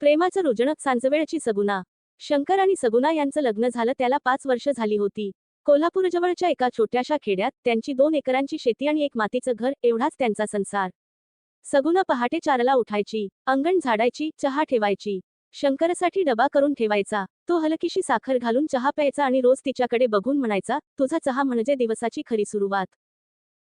प्रेमाचं रुजणक सांजवेळची सगुना शंकर आणि सगुना यांचं लग्न झालं त्याला पाच वर्ष झाली होती. कोल्हापूरजवळच्या एका छोट्याशा खेड्यात त्यांची दोन एकरांची शेती आणि एक मातीचं घर एवढाच त्यांचा संसार. सगुना पहाटे चारला उठायची अंगण झाडायची चहा ठेवायची. शंकरसाठी डबा करून ठेवायचा तो हलकीशी साखर घालून चहा प्यायचा आणि रोज तिच्याकडे बघून म्हणायचा तुझा चहा म्हणजे दिवसाची खरी सुरुवात.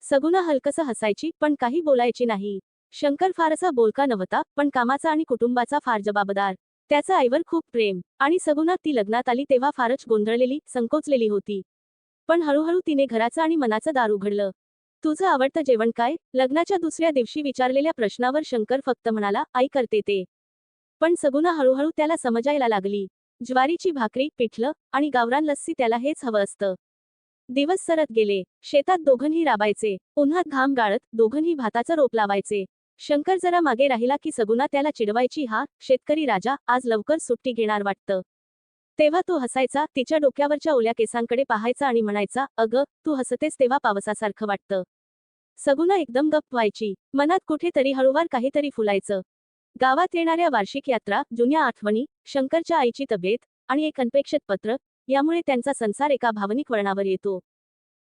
सगुना हलकसं हसायची पण काही बोलायची नाही. शंकर फारसा बोलका नव्हता पण कामाचा आणि कुटुंबाचा फार जबाबदार. त्याचं आईवर खूप प्रेम आणि सगुना ती लग्नात आली तेव्हा फारच गोंधळलेली संकोचलेली होती. पण हळूहळू तिने घराचं आणि मनाचं दार उघडलं. तुझं आवडतं जेवण काय लग्नाच्या दुसऱ्या दिवशी विचारलेल्या प्रश्नावर शंकर फक्त म्हणाला आई करते ते पण सगुना हळूहळू त्याला समजायला लागली. ज्वारीची भाकरी पिठलं आणि गावरान लस्सी त्याला हेच हवं असतं. दिवस सरत गेले. शेतात दोघंही राबायचे. उन्हात घाम गाळत दोघंही भाताचं रोप लावायचे. शंकर जरा मागे राहिला की सगुना त्याला चिडवायची हा शेतकरी राजा आज लवकर सुट्टी घेणार वाटतं. तेव्हा तो हसायचा तिच्या डोक्यावरच्या ओल्या केसांकडे पाहायचा आणि म्हणायचा अगं तू हसतेस तेव्हा पावसासारखं वाटतं. सगुना एकदम गप्प व्हायची मनात कुठेतरी हळूवार काहीतरी फुलायचं. गावात येणाऱ्या वार्षिक यात्रा जुन्या आठवणी शंकरच्या आईची तब्येत आणि एक अनपेक्षित पत्र यामुळे त्यांचा संसार एका भावनिक वळणावर येतो.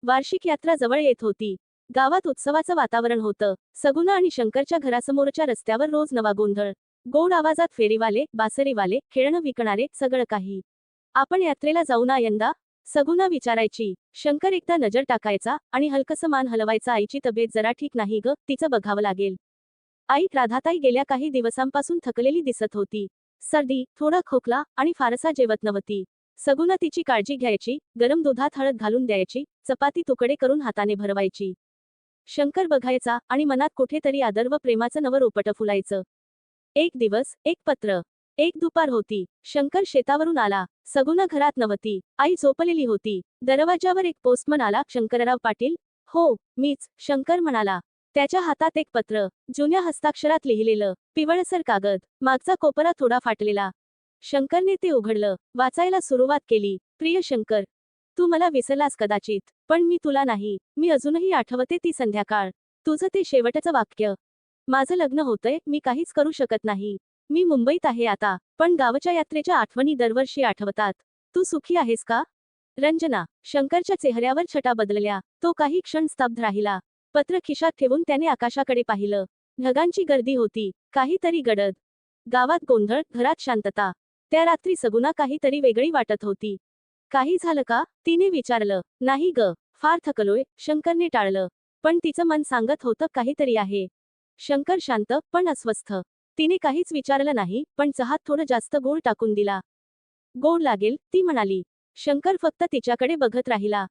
वार्षिक यात्रा जवळ येत होती. गावात उत्सवाचं वातावरण होतं. सगुना आणि शंकरच्या घरासमोरच्या रस्त्यावर रोज नवा गोंधळ. गोड आवाजात फेरीवाले बासरीवाले खेळणं विकणारे सगळं काही. आपण यात्रेला जाऊ ना यंदा? सगुना विचारायची. शंकर एकदा नजर टाकायचा आणि हलकसं मान हलवायचा आईची तब्येत जरा ठीक नाही ग तिचं बघावं लागेल. आई राधाताई गेल्या काही दिवसांपासून थकलेली दिसत होती. सर्दी थोडा खोकला आणि फारसा जेवत नव्हती. सगुना तिची काळजी घ्यायची गरम दुधात हळद घालून द्यायची चपाती तुकडे करून हाताने भरवायची. शंकर बघायचा आणि मनात कुठेतरी आदर व प्रेमाचं नवं रोपट फुलायचं. एक दिवस एक पत्र. एक दुपार होती. शंकर शेतावरून आला. सगुना घरात नव्हती. आई झोपलेली होती. दरवाजावर एक पोस्टमन आला. शंकरराव पाटील हो मीच शंकर म्हणाला. त्याच्या हातात एक पत्र. जुन्या हस्ताक्षरात लिहिलेलं पिवळसर कागद. मागचा कोपरा थोडा फाटलेला. शंकरने ते उघडलं. वाचायला सुरुवात केली. प्रिय शंकर तू मला विसरलास कदाचित पण मी तुला नाही मी अजूनही आठवते ती संध्याकाळ. तुझं ते शेवटचं वाक्य. माझं लग्न होतंय मी काहीच करू शकत नाही. मी मुंबईत आहे आता पण गावच्या यात्रेच्या आठवणी दरवर्षी आठवतात. तू सुखी आहेस का? रंजना शंकरच्या चेहऱ्यावर छटा बदलल्या तो काही क्षण स्तब्ध राहिला. पत्र खिशात ठेवून त्याने आकाशाकडे पाहिलं. ढगांची गर्दी होती काहीतरी गडद. गावात गोंधळ घरात शांतता. त्या रात्री सगुना काहीतरी वेगळी वाटत होती. काही झालं का? तिने विचारलं. नाही ग. फार थकलोय. शंकरने टाळलं. पण तिचं मन सांगत होतं काहीतरी आहे. शंकर शांत पण अस्वस्थ. तिने काहीच विचारलं नाही पण चहात थोडं जास्त गोड टाकून दिला. गोड लागेल ती म्हणाली. शंकर फक्त तिच्याकडे बघत राहिला.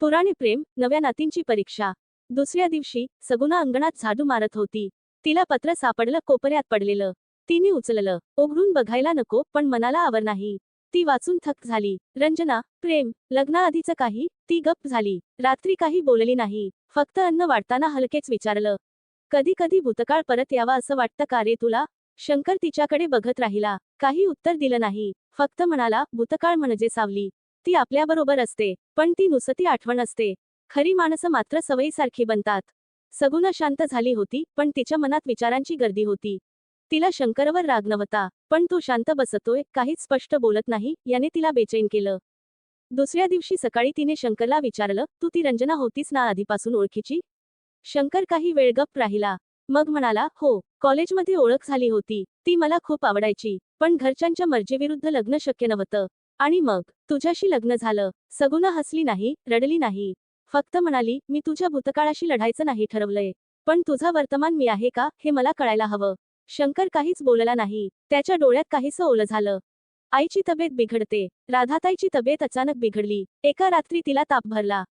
पुराणे प्रेम नव्या नातींची परीक्षा. दुसऱ्या दिवशी सगुना अंगणात झाडू मारत होती. तिला पत्र सापडलं कोपऱ्यात पडलेलं. तिने उचललं. उघडून बघायला नको पण मनाला आवर नाही. ती वाचून थक झाली. रंजना प्रेम लग्नाआधीचं काही ती गप्प झाली. रात्री काही बोलली नाही. फक्त अन्न वाटताना हलकेच विचारलं. कधी कधी भूतकाळ परत यावा असं वाटतं का रे तुला? शंकर तिच्याकडे बघत राहिला. काही उत्तर दिलं नाही. फक्त म्हणाला भूतकाळ म्हणजे सावली. ती आपल्याबरोबर असते. पण ती नुसती आठवण असते. खरी माणसं मात्र सवयीसारखी बनतात. सगुना शांत झाली होती पण तिच्या मनात विचारांची गर्दी होती. तिला शंकरवर राग नव्हता पण तो शांत बसतोय काहीच स्पष्ट बोलत नाही याने तिला बेचैन केलं. दुसऱ्या दिवशी सकाळी तिने शंकरला विचारलं तू ती रंजना होतीस ना आधीपासून ओळखीची? शंकर काही वेळ गप्प राहिला. मग म्हणाला हो कॉलेजमध्ये ओळख झाली होती ती मला खूप आवडायची पण घरच्यांच्या मर्जीविरुद्ध लग्न शक्य नव्हतं. आणि मग तुझ्याशी लग्न झालं सगुना हसली नाही रडली नाही. फक्त म्हणाली मी तुझ्या भूतकाळाशी लढायचं नाही ठरवलंय पण तुझा वर्तमान मी आहे का हे मला कळायला हवं. शंकर काहीच बोलला नाही. त्याच्या डोळ्यात काहीसं ओलं झालं. आईची तब्येत बिघडते. राधाताईची तब्येत अचानक बिघडली. एका रात्री तिला ताप भरला.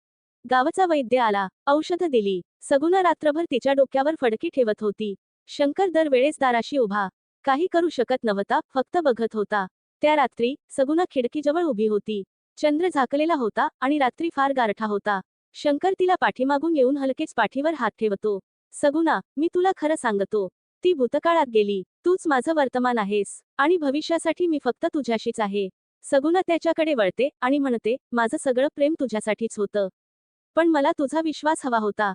गावचा वैद्य आला. औषधं दिली. सगुना रात्रभर तिच्या डोक्यावर फडकी ठेवत होती. शंकर दरवेळेस दाराशी उभा. काही करू शकत नव्हता. फक्त बघत होता. त्या रात्री सगुना खिडकीजवळ उभी होती. चंद्र झाकलेला होता आणि रात्री फार गारठा होता. शंकर तिला पाठीमागून येऊन हलकेच पाठीवर हात ठेवतो. सगुना मी तुला खरं सांगतो. ती भूतकाळात गेली. तूच माझं वर्तमान आहेस आणि भविष्यासाठी मी फक्त तुझ्याशीच आहे. सगुना त्याच्याकडे वळते आणि म्हणते माझं सगळं प्रेम तुझ्यासाठीच होतं. पण मला तुझा विश्वास हवा होता.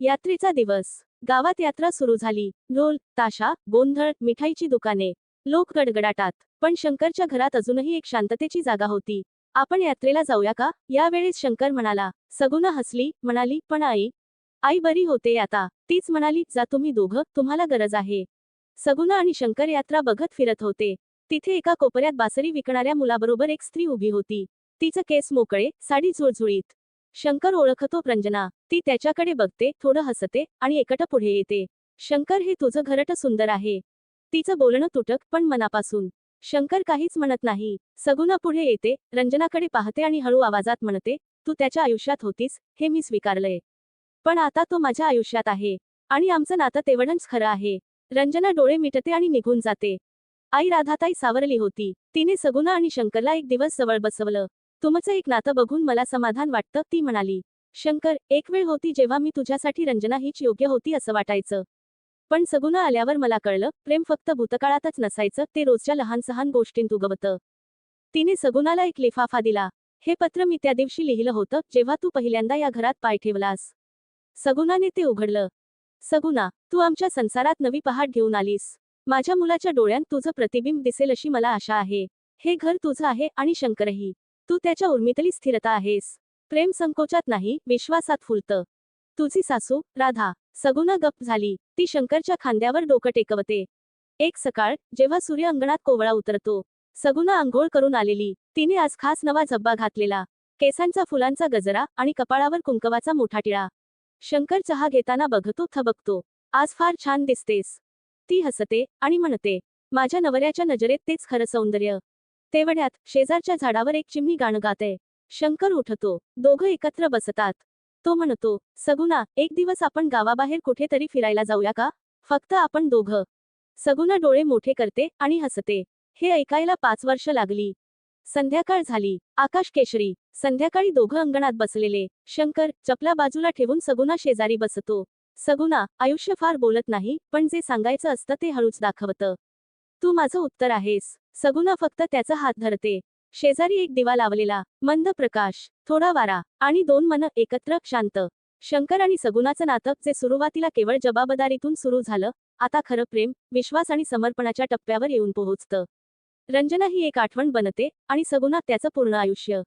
यात्रेचा दिवस. गावात यात्रा सुरू झाली. ढोल ताशा गोंधळ मिठाईची दुकाने. लोक गडगडाटात. पण शंकरच्या घरात अजूनही एक शांततेची जागा होती. आपण यात्रेला जाऊया का? यावेळेस शंकर म्हणाला. सगुना हसली म्हणाली पण आई आई बरी होते आता. तीच म्हणाली जा तुम्ही दोघं तुम्हाला गरज आहे. सगुना आणि शंकर यात्रा बघत फिरत होते. तिथे एका कोपऱ्यात बासरी विकणाऱ्या मुलाबरोबर एक स्त्री उभी होती. तिचं केस मोकळे साडी झुळझुळीत. शंकर ओळखतो रंजना ती त्याच्याकडे बघते थोडं हसते आणि एकटं पुढे येते. शंकर हे तुझं घरट सुंदर आहे. तिचं बोलणं तुटक पण मनापासून. शंकर काहीच म्हणत नाही. सगुना पुढे येते रंजनाकडे पाहते आणि हळू आवाजात म्हणते तू त्याच्या आयुष्यात होतीस हे मी स्वीकारलंय. पण आता तो माझ्या आयुष्यात आहे आणि आमचं नातं तेवढंच खरं आहे. रंजना डोळे मिटते आणि निघून जाते. आई राधाताई सावरली होती. तिने सगुना आणि शंकरला एक दिवस जवळ बसवलं. तुमचं एक नातं बघून मला समाधान वाटतं ती म्हणाली. शंकर एक वेळ होती जेव्हा मी तुझ्यासाठी रंजना हीच योग्य होती असं वाटायचं. पण सगुना आल्यावर मला कळलं प्रेम फक्त भूतकाळातच नसायचं ते रोजच्या लहान सहान गोष्टींत उगवतं. तिने सगुनाला एक लिफाफा दिला. हे पत्र मी त्या दिवशी लिहिलं होतं जेव्हा तू पहिल्यांदा या घरात पाय ठेवलास. सगुनाने ते उघडलं. सगुना तू आमच्या संसारात नवी पहाट घेऊन आलीस. माझ्या मुलाच्या डोळ्यांत तुझं प्रतिबिंब दिसेल अशी मला आशा आहे. हे घर तुझं आहे आणि शंकरही. तू त्याच्या उर्मितली स्थिरता आहेस. प्रेम संकोचात नाही विश्वासात फुलतं. तुझी सासू राधा सगुना गप्प झाली. ती शंकरच्या खांद्यावर डोकं टेकवते. एक सकाळ जेव्हा सूर्य अंगणात कोवळा उतरतो. सगुना आंघोळ करून आलेली. तिने आज खास नवा झब्बा घातलेला. केसांचा फुलांचा गजरा आणि कपाळावर कुंकवाचा मोठा टिळा. शंकर चहा घेताना बघतो थबकतो. आज फार छान दिसतेस. ती हसते आणि म्हणते माझ्या नवऱ्याच्या नजरेत तेच खरं सौंदर्य. तेवढ्यात शेजारच्या झाडावर एक चिमणी गाणं गाते शंकर उठतो. दोघं एकत्र बसतात. तो म्हणतो सगुना एक दिवस आपण गावाबाहेर कुठेतरी फिरायला जाऊया का? फक्त आपण दोघं. सगुना डोळे मोठे करते आणि हसते. हे ऐकायला पाच वर्ष लागली. संध्याकाळ झाली. आकाश केशरी संध्याकाळी दोघं अंगणात बसलेले. शंकर चपला बाजूला ठेवून सगुना शेजारी बसतो. सगुना आयुष्य फार बोलत नाही पण जे सांगायचं असतं ते हळूच दाखवतं. तू माझं उत्तर आहेस. सगुना फक्त त्याचा हात धरते. शेजारी एक दिवा लावलेला. मंद प्रकाश थोडा वारा. आणि दोन मन एकत्र शांत. शंकर आणि सगुनाचं नातं जे सुरुवातीला केवळ जबाबदारीतून सुरू झालं आता खरं प्रेम विश्वास आणि समर्पणाच्या टप्प्यावर येऊन पोहोचतं. रंजना ही एक आठवण बनते आणि सगुना त्याचं पूर्ण आयुष्य.